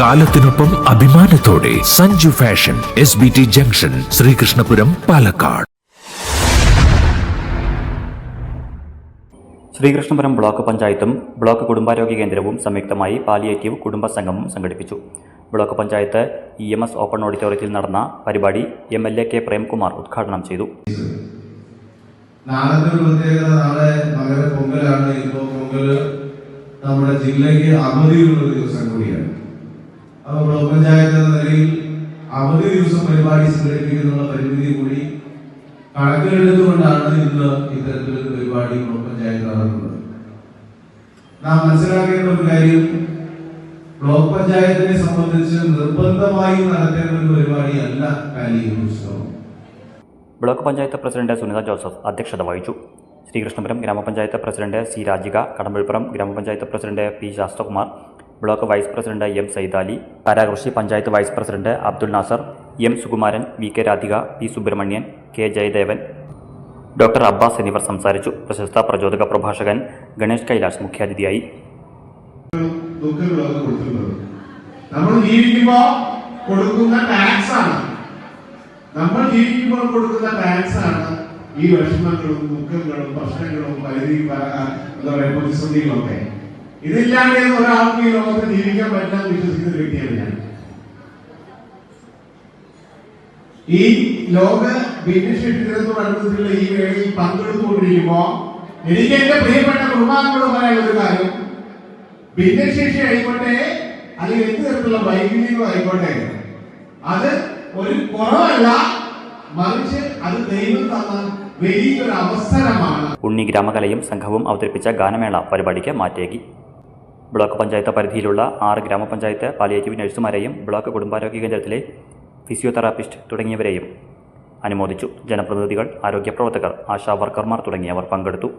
കാലത്തിനൊപ്പം അഭിമാനത്തോടെ Sanju fashion S B T junction Sreekrishnapuram Palakkad. Sreekrishnapuram block പഞ്ചായത്തും block കുടുംബാരോഗ്യ കേന്ദ്രവും സംയുക്തമായി പാലിയേറ്റീവ് കുടുംബ സംഗമം സംഘടിപ്പിച്ചു. Block panchayat E M S open ഓഡിറ്റോറിയത്തിൽ നടന്ന പരിപാടി M L A K Premkumar ഉദ്ഘാടനം ചെയ്തു. നാളത്തെ ഒരു പ്രത്യേകത നാളെ മകര പൊങ്കലാണ്. ഇപ്പോൾ പൊങ്കൽ നമ്മുടെ ജില്ലയ്ക്ക് അവധിയുള്ള ഒരു പരിപാടി സംഘടിപ്പിക്കുന്നുള്ള പരിമിതി കൂടി കണക്കിലെടുത്തുകൊണ്ടാണ് ഇന്ന് ഇത്തരത്തിലൊരു പരിപാടി ബ്ലോക്ക് പഞ്ചായത്ത് നടക്കുന്നത് നാം മനസ്സിലാക്കേണ്ട ഒരു കാര്യം ബ്ലോക്ക് പഞ്ചായത്തിനെ സംബന്ധിച്ച് നിർബന്ധമായി നടത്തേണ്ട ഒരു പരിപാടിയല്ല കാലി ഉത്സവം. Block panchayat president Sunitha Joseph അധ്യക്ഷത വഹിച്ചു. ശ്രീകൃഷ്ണപുരം ഗ്രാമപഞ്ചായത്ത് പ്രസിഡന്റ് സി രാജിക കടമ്പഴിപ്പുറം ഗ്രാമപഞ്ചായത്ത് president P Sasthrakumar block vice president M Saidali Karakurissi panchayat vice president Abdul Nasar M Sukumaran V K Radhika P Subramanian K Jayadevan doctor Abbas എന്നിവർ സംസാരിച്ചു. പ്രശസ്ത പ്രചോദക പ്രഭാഷകൻ ഗണേഷ് കൈലാഷ് മുഖ്യാതിഥിയായി. നമ്മൾ ജീവിക്കുമ്പോൾ കൊടുക്കുന്ന ടാക്സ് ആണ്. നമ്മൾ ജീവിക്കുമ്പോൾ കൊടുക്കുന്ന ടാക്സ് ആണ്. ഈ വിഷമങ്ങളും ദുഃഖങ്ങളും പ്രശ്നങ്ങളും പരിധി എന്താ പറയുക പ്രതിസന്ധികളൊക്കെ. ഇതില്ലാതെ ഒരാൾക്ക് ഈ ലോകത്ത് ജീവിക്കാൻ പറ്റാൻ വിശ്വസിക്കുന്ന വ്യക്തിയാണ് ഞാൻ. ഈ ലോക ഭിന്നശേഷി ദിനത്തോടനുബന്ധിച്ചുള്ള ഈ വേളയിൽ പങ്കെടുത്തുകൊണ്ടിരിക്കുമ്പോ എനിക്ക് എന്റെ പ്രിയപ്പെട്ട കുടുംബാംഗങ്ങളോട് പറയാനുള്ള ഒരു കാര്യം. ഭിന്നശേഷി ആയിക്കോട്ടെ അല്ലെങ്കിൽ എന്ത് തരത്തിലുള്ള വൈകല്യങ്ങളോ ആയിക്കോട്ടെ അത് ഒരു കുറവല്ല. മറിച്ച് അത് ദൈവം തന്ന വലിയൊരു അവസരമാണ്. ഉണ്ണി ഗ്രാമകലയും സംഘവും അവതരിപ്പിച്ച ഗാനമേള പരിപാടിക്ക് മാറ്റേകി ബ്ലോക്ക് പഞ്ചായത്ത് പരിധിയിലുള്ള ആറ് ഗ്രാമപഞ്ചായത്ത് പാലിയേറ്റീവ് നഴ്സുമാരെയും ബ്ലോക്ക് കുടുംബാരോഗ്യ കേന്ദ്രത്തിലെ ഫിസിയോതെറാപ്പിസ്റ്റ് തുടങ്ങിയവരെയും അനുമോദിച്ചു. ജനപ്രതിനിധികൾ ആരോഗ്യ പ്രവർത്തകർ വർക്കർമാർ തുടങ്ങിയവർ പങ്കെടുത്തു.